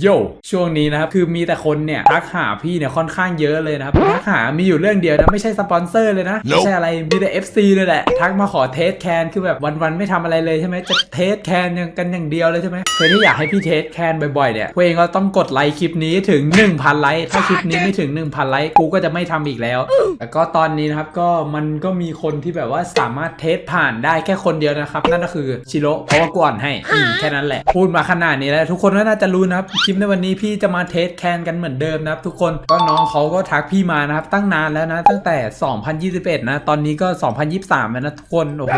โยช่วงนี้นะครับ คือมีแต่คนเนี่ยทักหาพี่เนี่ยค่อนข้างเยอะเลยนะครับทักหามีอยู่เรื่องเดียวนะ ไม่ใช่สปอนเซอร์เลยนะ ไม่ใช่อะไรมีแต่ FC เลยแหละ ทักมาขอเทสแคนคือแบบวันๆไม่ทำอะไรเลยใช่ไหมจะเทสแคนอย่างกันอย่างเดียวเลยใช่ไหมเคยที่อยากให้พี่เทสแคนบ่อยๆเนี่ยพวกเองก็ต้องกดไลค์คลิปนี้ถึง 1,000 ไลค์ถ้าคลิปนี้ไม่ถึง 1,000 ไลค์กูก็จะไม่ทำอีกแล้วแล้วก็ตอนนี้นะครับก็มันก็มีคนที่แบบว่าสามารถเทสผ่านได้แค่คนเดียวนะครับนั่นก็คือชิโร่เพราะว่ากูอ่อนให้อืมแค่นั้นแหละ พูดมาขนาดนี้แล้วทุกคนก็น่าจะรู้นะครับคลิปในวันนี้พี่จะมาเทสแคนกันเหมือนเดิมนะครับทุกคนก็น้องเขาก็ทักพี่มานะครับตั้งนานแล้วนะ ตั้งแต่ 2021 นะ ตอนนี้ก็ 2023 แล้วนะทุกคนโอ้โห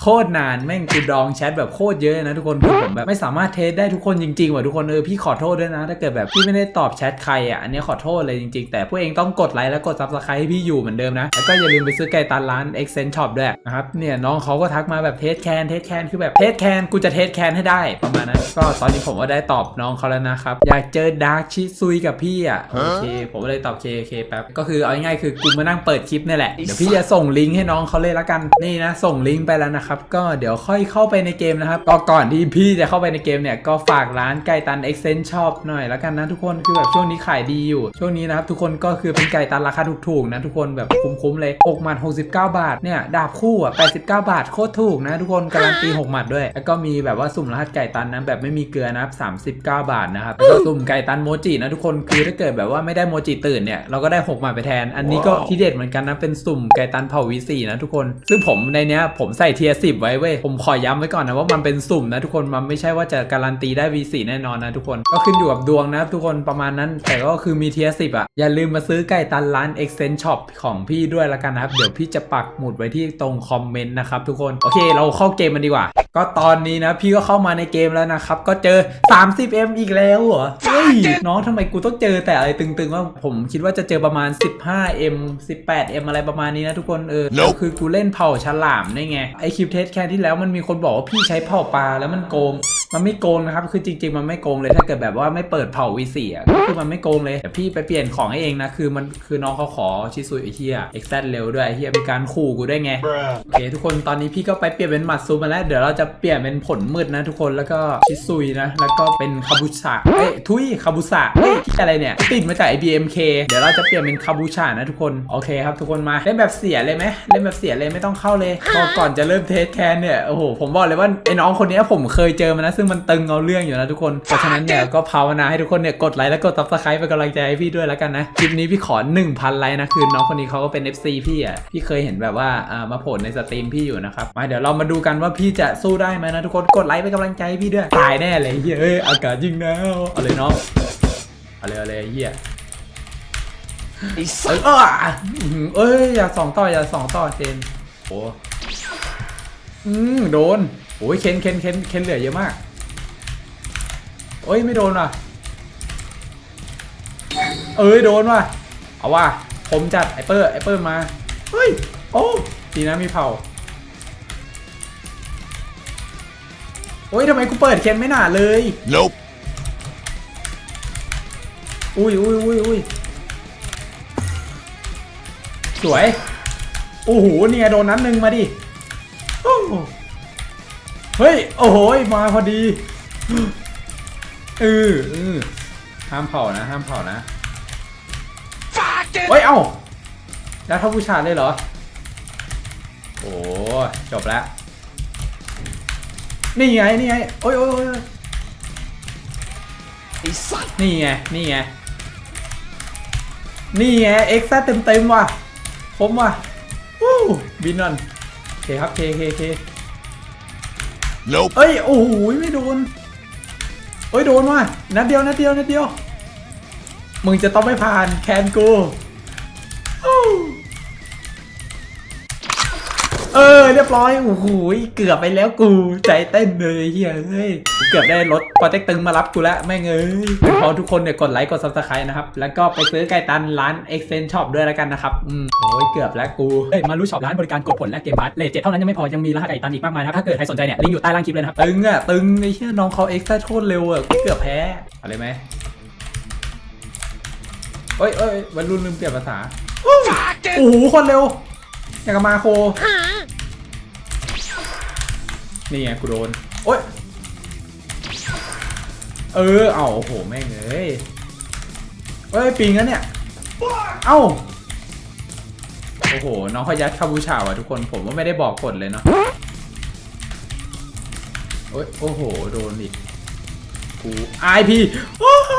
โคตรนานแม่งกูดองแชทแบบโคตรเยอะนะทุกคนคือผมแบบไม่สามารถเทสได้ทุกคนจริงๆว่ะทุกคนเออพี่ขอโทษด้วยนะ ถ้าเกิดแบบพี่ไม่ได้ตอบแชทใครอะอันนี้ขอโทษเลยจริง ๆ แต่พวกเองต้องกดไลค์และกด subscribe ให้พี่อยู่เหมือนเดิมนะแล้วก็อย่าลืมไปซื้อไก่ตันร้าน e x c e n Shop ด้วยนะครับเนี่ยน้องเขาก็ทักมาแบบเทสแคนเทสแคนคือแบบเทสแคนกูจะเทสแคนให้ได้ประมาณนั้นก็ตอนนี้ผมก็ได้ตอบน้องเขาแล้วนะครับ อยากเจอดาร์กชิซุยกับพี่อะ โอเค ผมก็เลยตอบเคเคแป๊บ ก็คือเอาง่ายๆคือกูมานั่งเปิดคลิปนี่แหละ เดี๋ยวพี่จะส่งลิงก์ให้น้องเขาเลยละกัน นี่นะ ส่งลิงก์ไปแล้วนะครับ ก็เดี๋ยวค่อยเข้าไปในเกมนะครับ ก็ก่อนที่พี่จะเข้าไปในเกมเนี่ย ก็ฝากร้านไก่ตัน e x c e n Shop หน่อยละกันนะทุกคน คือแบบช่วงนี้ขายดีอยู่ ช่วงนี้นะครับทุกคนก็คือเป็นไก่ตันราคาถูกๆนะทุกคนแบบคุ้มๆเลย6หมัด69 บาท เนี่ยดาบคู่อะ89 บาทโคตรถูกนะทุกคนการันตี6หมัดด้วย แล้วก็มีแบบว่าสุ่มรหัสไก่ตันนะแบบไม่มีเกลือนะครับ39 บาทนะครับแล้วก็สุ่มไก่ตันโมจินะทุกคนคือถ้าเกิดแบบว่าไม่ได้โมจิตื่นเนี่ยเราก็ได้6หมัดไปแทน อันนี้ก็ที่เด็ดเหมือนกันนะเป็นสุ่มไก่ตันเผ่าวีสีนะทุกคน ซึ่งผมในเนี้ยผมใส่เทียสิบไว้เว้ยผมขอย้ำไว้ก่อนนะว่ามันเป็นสุ่มนะทุกคนมันไม่ใช่ว่าจะการันตีได้ V4 แน่นอนนะทุกคนก็ขึ้นอยู่กับดวงนะทุกคนประมาณนั้น แต่ก็คือมีเทียสิบอะอย่าลืมมาซื้อไก่ตันร้าน e x t e n Shop ของพี่ด้วยละกันนะครับ เดี๋ยวพี่จะปักหมุดไว้ที่ตรงคอมเมนต์นะครับทุกคนโอเคเราเข้าเกมมันดีกว่า ก็ตอนนี้นะพี่ก็เข้ามาในเกมแล้วนะครับก็เจอ 30M อีกแล้วเหรอ เฮ้ย น้องทำไมกูต้องเจอแต่อะไรตึงๆว่าผมคิดว่าจะเจอประมาณ 15M 18M อะไรประมาณนี้นะทุกคนเออ Nope คือกูเล่นเผ่าฉลามได้ไง ไอคลิปเทสแค่ที่แล้วมันมีคนบอกว่าพี่ใช้เผ่าปลาแล้วมันโกง มันไม่โกงนะครับ คือจริง ๆ มันไม่โกงเลยถ้าเกิดแบบว่าไม่เปิดเผ่าวีสีอะก็คือมันไม่โกงเลยแต่พี่ไปเปลี่ยนของให้เองนะ คือมันคือน้องเขาขอชิซุยไอเฮียเอ็กซ์เร็วด้วยไอเฮียมีการขู่กูด้วยไง โอเค ทุกคนตอนนี้พี่ก็ไปเปลี่ยนเป็นหมัดซูมาแล้ว เดี๋ยวเราจะเปลี่ยนเป็นผลมืดนะทุกคนแล้วก็ชิซุยนะ แล้วก็เป็นคาบุชะเอ้ยทุยคาบุสะเฮ้ยที่อะไรเนี่ยติดมาจาก IBMK เดี๋ยวเราจะเปลี่ยนเป็นคาบุชะนะทุกคนโอเคครับทุกคนมาเล่นแบบเสียเลยไหมเล่นแบบเสียเลยไม่ต้องเข้าเลยก็ก่อนจะเริ่มเทสแคนเนี่ยโอ้โหผมบอกเลยว่าไอ้น้องคนเนี้ยผมเคยเจอมานะซึ่งมันตึงเอาเรื่องอยู่นะทุกคนเพราะฉะนั้นเนี่ยก็ภาวนาให้ทุกคนเนี่ยกดไลค์และกดซับสไครป์เป็นกำลังใจให้พี่ด้วยแล้วกันนะคลิปนี้พี่ขอ 1,000 ไลค์นะคือน้องคนนี้เขาก็เป็น FC พี่อะพี่เคยเห็นแบบว่าอ่ามาโผล่ในสตรีมพี่อยู่นะครับมาเดี๋ยวเรามาดูกันว่าพี่จะสู้ได้ไหมนะทุกคนกดไลค์เป็นกำลังใจให้พี่ด้วยตายแน่เลยเฮียเอ้ยอากาศยิ่งหนาวเอาเลยน้องเอาเลยเอาเลยเฮียเอ้ยอ้าอื้อหือเอ้ยอย่าสองต่ออย่าสองต่อเจนโอ้อืมโดนโอ้ยเคนเคนเคนเคนเหลือเยอะมาก โอ้ยไม่โดนว่ะ เอ้ยโดนว่ะ เอาว่ะผมจัดไอเปอร์ไอเปอร์มา เฮ้ย โอ้ดีนะมีเผาโอ้ยทำไมกูเปิดเคนไม่หนาเลย Nope. อุ้ยอุ้ยอุ้ยอุ้ยสวย โอ้โห เนี่ยโดนนั้นหนึ่งมาดิโอ้โหเฮ้ย โอ้โห มาพอดี เออเออห้ามเผานะห้ามเผานะเฮ้ยเอ้าแล้วถ้าผู้ชายเลยเหรอ โอ้จบแล้วนี่ไงนี่ไงโอ้ยโอ้ยโอ้ยนี่ไงนี่ไงนี่ไงเอ็กซ์เต็มเต็มๆว่ะผมว่ะวู้บินนอนโอเคครับเคเคเค Nope. เอ้ยโอ้โหไม่โดน เอ้ยโดนว่ะนัดเดียวนัดเดียวนัดเดียว มึงจะต้องไม่ผ่านแคนกู เออเรียบร้อยโอ้โหเกือบไปแล้วกูใจเต้นเลยเฮ้ยเฮ้ยเกือบได้รถปอเต็กตึงมารับกูแล้วแม่งเอ้ยเป็นเพราะทุกคนเนี่ยกดไลค์กดซับสไครต์นะครับ แล้วก็ไปซื้อไก่ตันร้าน e x c e n Shop ด้วยแล้วกันนะครับอืมโอ้ยเกือบแล้วกูเฮ้ยมารู้ช็อปร้านบริการกดผลและเกมบัสเลทเจ็ดเท่านั้นยังไม่พอยังมีรหัสไก่ตันอีกมากมายนะถ้าเกิดใครสนใจเนี่ยลิงก์อยู่ใต้ล่างคลิปเลยนะครับตึงอะตึงไอ้เชี่ยน้องเขาเอ็กซ์โคตรเร็วอะเกือบแพ้อะไรไหมเอ้ยเอ้ยวันรุ่นลืมเปลี่ยนภาษาโอ้โหคนเร็ว อย่างกับมาโค นี่ไงกูโดน โอ้ยเออ เอาโอ้โห แม่งเอ้ยเอ้ย ปิงแล้วเนี่ย เอ้า โอ้โห น้องเขายัดคาบูชาว่ะทุกคน ผมว่าไม่ได้บอกกฎเลยเนาะโอ้ย โอ้โห โดนอีก กูไอพีโอ้โห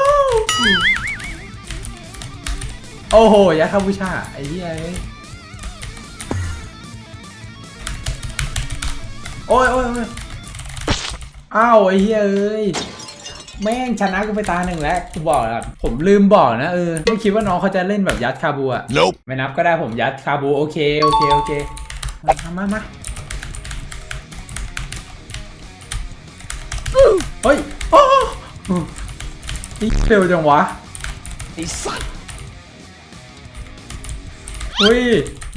โอ้โหยัดคาบูชาไอ้เหี้ย โอ้ยโอ้ยโอ้ยอ้าวไอ้เหี้ยเอ้ยแม่งชนะกูไปตาหนึ่งแล้วกูบอกแล้วผมลืมบอกนะเออไม่คิดว่าน้องเขาจะเล่นแบบยัดคาบูอะ Nope. ไม่นับก็ได้ผมยัดคาบูโอเคโอเคโอเคมามามาเฮ้ยโอ้นี่เร็วจังวะไอ้สัตว์เฮ้ย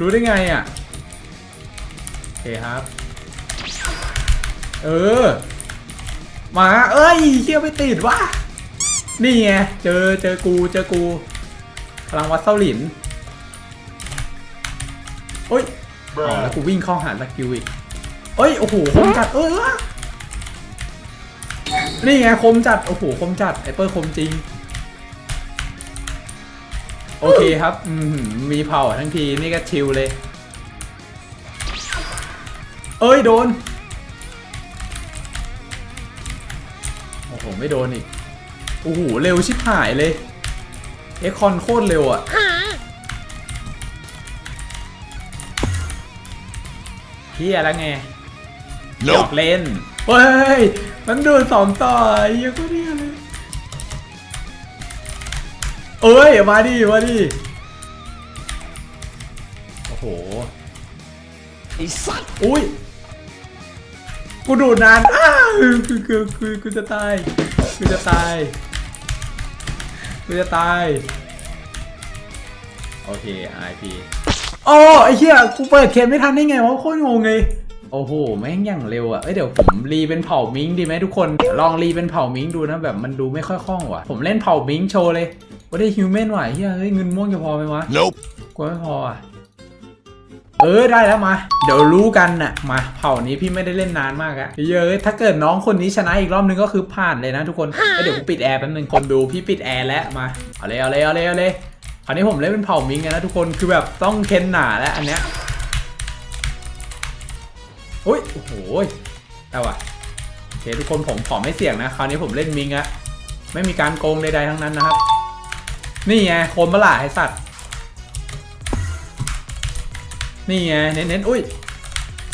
รู้ได้ไงอะโอเคครับ เออ มาเอ้ยเชี่ยไม่ติดวะนี่ไงเจอเจอกูเจอกูพลังวัดเส้าหลินโอ้ยอ๋อแล้วกูวิ่งเข้าหาสกิลอีกเอ้ยโอ้โหคมจัดเออนี่ไงคมจัดโอ้โหคมจัดไอเปอร์คมจริง โอเคครับมีเผาทั้งทีนี่ก็ชิลเลย เอ้ยโดน อ้โหไม่โดนอีกโอ้โหเร็วชิบหายเลยเอ็กคอนโคตรเร็วอะเฮียแล้วไงหยอก Nope. เล่นเฮ้ยมันโดนสองต่อไอ้เหี้ยก็เนี่ยเลยเอ้ยมาดิมาดิโอ้โหไอ้สัตว์อุ้ย กูดูดนานอ้าคือคือคือกูจะตาย กูจะตาย กูจะตาย โอเค RIP โอ้ไอ้เหี้ย กูเปิดเคนไม่ทันได้ไงวะโคตรงงเลยโอ้โห แม่งอย่างเร็วอะเอ้ยเดี๋ยวผมรีเป็นเผ่ามิงดีไหมทุกคน ลองรีเป็นเผ่ามิงดูนะแบบมันดูไม่ค่อยคล่องว่ะ ผมเล่นเผ่ามิงโชว์เลยว่าได้ฮิวแมนว่ะเฮ้ยเฮ้ยเงินม่วงจะพอไหมวะ Nope. กลัวไม่พออะ เออได้แล้วมา เดี๋ยวรู้กันน่ะมาเผ่านี้พี่ไม่ได้เล่นนานมากอะเยอะถ้าเกิดน้องคนนี้ชนะอีกรอบนึงก็คือผ่านเลยนะทุกคนเดี๋ยวกูปิดแอร์แป๊บนึงคนดูพี่ปิดแอร์แล้วมาเอาเลยเอาเลยเอาเลยเอาเลยคราวนี้ผมเล่นเป็นเผ่ามิงกันนะทุกคนคือแบบต้องเค้นหนาแล้วอันเนี้ยอุ้ยโอ้โหแต่ว่ะโอเคทุกคนผมขอไม่เสี่ยงนะคราวนี้ผมเล่นมิงอะไม่มีการโกงใดๆทั้งนั้นนะครับ นี่ไงโคมบลาให้สัตว์ นี่ไงเน้นๆอุ้ย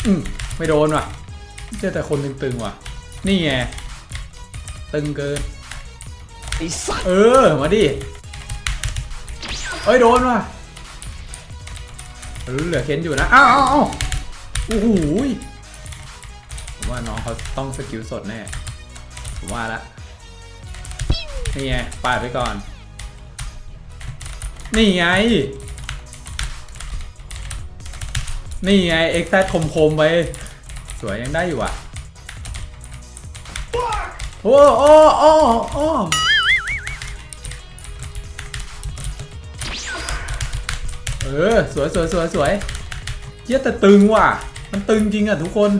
อืมไม่โดนว่ะเจอแต่คนตึงๆว่ะ นี่ไงตึงเกินไอ้สัตว์เออมาดิเอ้ยโดนว่ะเออเหลือเค้นอยู่นะอ้าวอ้าวอ้าวโอ้โหยผมว่าน้องเขาต้องสกิลสดแน่ผมว่าละนี่ไงปาดไปก่อน นี่ไง นี่ไงเอ็กซ์แซคมคมๆไปสวยยังได้อยู่อะโอ้โอ้โอ้โอ้เออสวยสวยสวยสวยเยี่ยแต่ตึงว่ะ มันตึงจริงอะทุกคน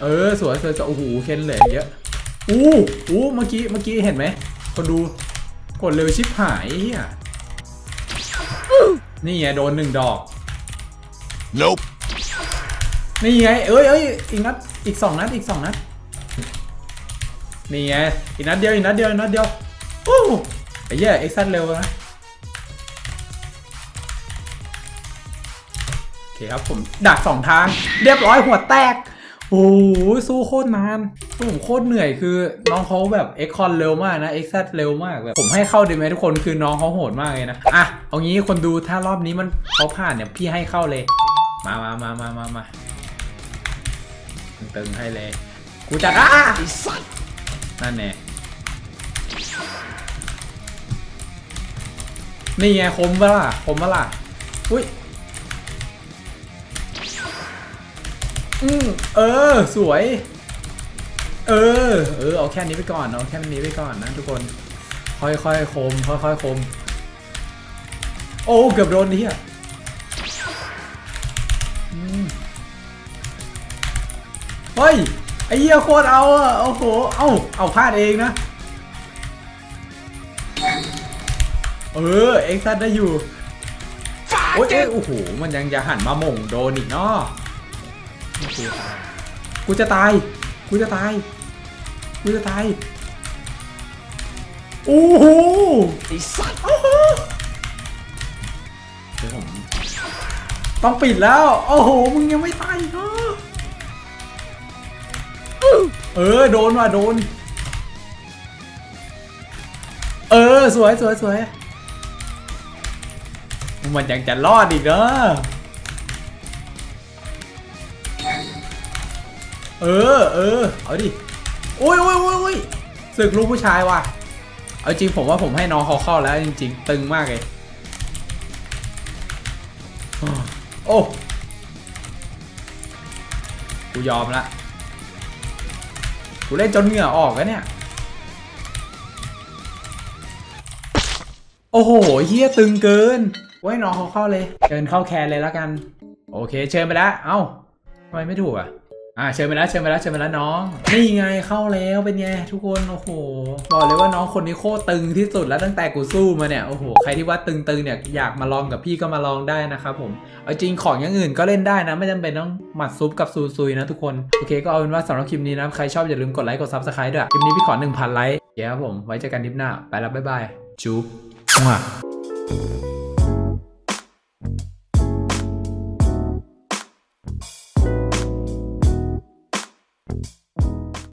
เออสวยสวยสวยโอ้โหเคนเหลยเยอะอู้อู้เมื่อกี้เมื่อกี้เห็นไหมคนดูกดเร็วชิบหายเฮีย นี่ไงโดนหนึ่งดอก Nope. นี่ไง เอ้ยเอ้ยอีกนัด อีกสองนัด อีกสองนัด นี่ไง อีกนัดเดียว อีกนัดเดียว อีกนัดเดียวโอ้ไอ้เหี้ยเอ็กซ์ซันเร็วนะ โอเคครับผมดักสองทาง เรียบร้อยหัวแตก โอ้โหสู้โคตรนานผมโคตรเหนื่อยคือ น้องเขาแบบเอ็กคอนเร็วมากนะเอ็กซเร็วมากแบบผมให้เข้าดีไหมทุกคนคือน้องเขาโหดมากเลยนะอะเอางี้คนดูถ้ารอบนี้มันเขาผ่านเนี่ยพี่ให้เข้าเลย มามามามามามาตึงให้เลยกูจัดอะนั่นแน่นี่ไงคมปะล่ะคมปะล่ะอุ้ย อืมเออ สวย เออ เออ เอาแค่นี้ไปก่อน เอาแค่นี้ไปก่อนนะทุกคน ค่อยๆคม ค่อยๆคม โอ้ เกือบโดนนี่อะเฮ้ย ไอ้เหี้ยโคตรเอาอะโอ้โห เอาเอาพลาดเองนะ เออ เอ็กซัสได้อยู่ โอ้ยโอ้โห มันยังจะหันมาหม่งโดนอีกเนาะ กูจะตาย กูจะตาย กูจะตาย โอ้โหไอ้สัตว์เดี๋ยวผมต้องปิดแล้ว โอ้โห มึงยังไม่ตายอีกเนาะเออ โดนว่ะ โดน เออ สวยสวยสวยมันยังจะรอดอีกเนอะ เออเออเอาดิโอ้ยโอ้ยโอ้ยโอ้ยศึกลูกผู้ชายว่ะ เอาจริงผมว่าผมให้น้องเขาเข้าแล้วจริง ๆ ตึงมากเลย โอ้กูยอมละกูเล่นจนเหงื่อออกแล้วเนี่ย โอ้โหเฮียตึงเกินไว้ยน้องเขาเข้าเลยเชิญเข้าแคนเลยแล้วกัน โอเค เชิญไปแล้ว เอ้าทำไมไม่ถูกอะ อ่าเชิญไปแล้วเชิญไปแล้วเชิญไปแล้วน้องนี่ไงเข้าแล้วเป็นไงทุกคนโอ้โหบอกเลยว่าน้องคนนี้โคตรตึงที่สุดแล้วตั้งแต่กูสู้มาเนี่ยโอ้โหใครที่ว่าตึงๆเนี่ยอยากมาลองกับพี่ก็มาลองได้นะครับผมเอาจริงของอย่างอื่นก็เล่นได้นะ ไม่จำเป็นต้องหมัดซุปกับซูซุยนะทุกคนโอเคก็เอาเป็นว่าสำหรับคลิปนี้นะใครชอบอย่าลืมกดไลค์กดซับสไครต์ด้วยคลิปนี้พี่ขอ1,000ไลค์เดี๋ยวครับผมไว้เจอกันคลิปหน้าไปแล้วบ๊ายบายจุ๊บ